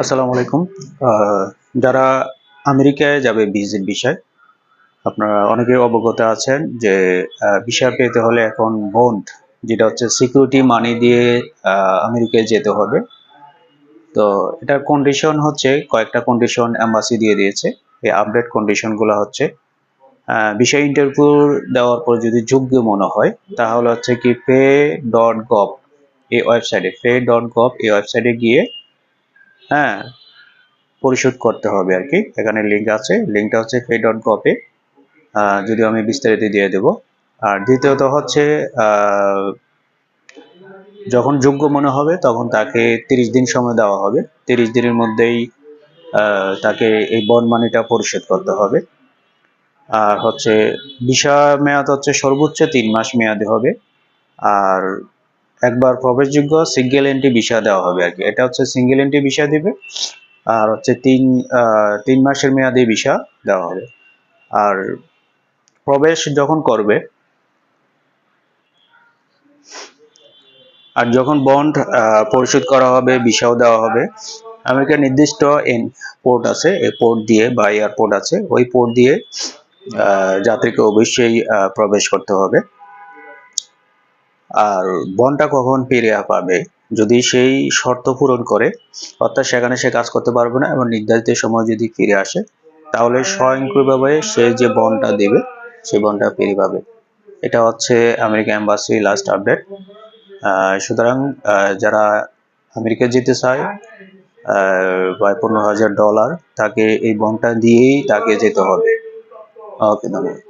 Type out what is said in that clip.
আসসালামু আলাইকুম। যারা আমেরিকায় যাবে ভিজিট বিষয়, আপনারা অনেকে অবগত আছেন যে ভিসা পেতে হলে এখন বন্ড যেটা হচ্ছে সিকিউরিটি মানি দিয়ে আমেরিকায় যেতে হবে। তো এটার কন্ডিশন হচ্ছে, কয়েকটা কন্ডিশন এম্বাসি দিয়ে দিয়েছে। এই আপডেট কন্ডিশনগুলো হচ্ছে বিষয় ইন্টারভিউ দেওয়ার পর যদি যোগ্য মনে হয়, তাহলে হচ্ছে কি পে ডট গভ এই ওয়েবসাইটে পে ডট গভ এই ওয়েবসাইটে গিয়ে হ্যাঁ পরিশোধ করতে হবে আর কি। এখানে লিঙ্ক আছে। লিঙ্কটা হচ্ছে পে ডট গভে যদি আমি বিস্তারিত দিয়ে দেব। আর দ্বিতীয়ত হচ্ছে যখন যোগ্য মনে হবে, তখন তাকে তিরিশ দিন সময় দেওয়া হবে। তিরিশ দিনের মধ্যেই তাকে এই বন্ড মানিটা পরিশোধ করতে হবে। আর হচ্ছে ভিসা মেয়াদ হচ্ছে সর্বোচ্চ তিন মাস মেয়াদে হবে। আর একবার প্রবেশযোগ্য সিঙ্গেল এন্ট্রি ভিসা দেওয়া হবে আর কি। এটা হচ্ছে সিঙ্গেল এন্ট্রি ভিসা দিবে, আর হচ্ছে তিন তিন মাসের মেয়াদে ভিসা দেওয়া হবে। আর প্রবেশ যখন করবে, আর যখন বন্ড পরিশোধ করা হবে ভিসাও দেওয়া হবে আমেরিকার নির্দিষ্ট এন পোর্ট আছে, এই পোর্ট দিয়ে বা এয়ারপোর্ট আছে, ওই পোর্ট দিয়ে যাত্রীকে অবশ্যই প্রবেশ করতে হবে। আর বনটা কখন ফিরে পাবে? যদি সেই শর্ত পূরণ করে অর্থাৎ সেখানে সে কাজ করতে পারবে না এবং নির্ধারিত সময় যদি ফিরে আসে তাহলে স্বয়ংক্রিয়ভাবে সে যে বনটা দেবে সেই বনটা ফিরে পাবে। এটা হচ্ছে আমেরিকা এম্বাসি লাস্ট আপডেট সুতরাং যারা আমেরিকা যেতে চায় আহ, প্রায় পনেরো হাজার ডলার তাকে এই বনটা দিয়েই তাকে যেতে হবে। ওকে ধন্যবাদ।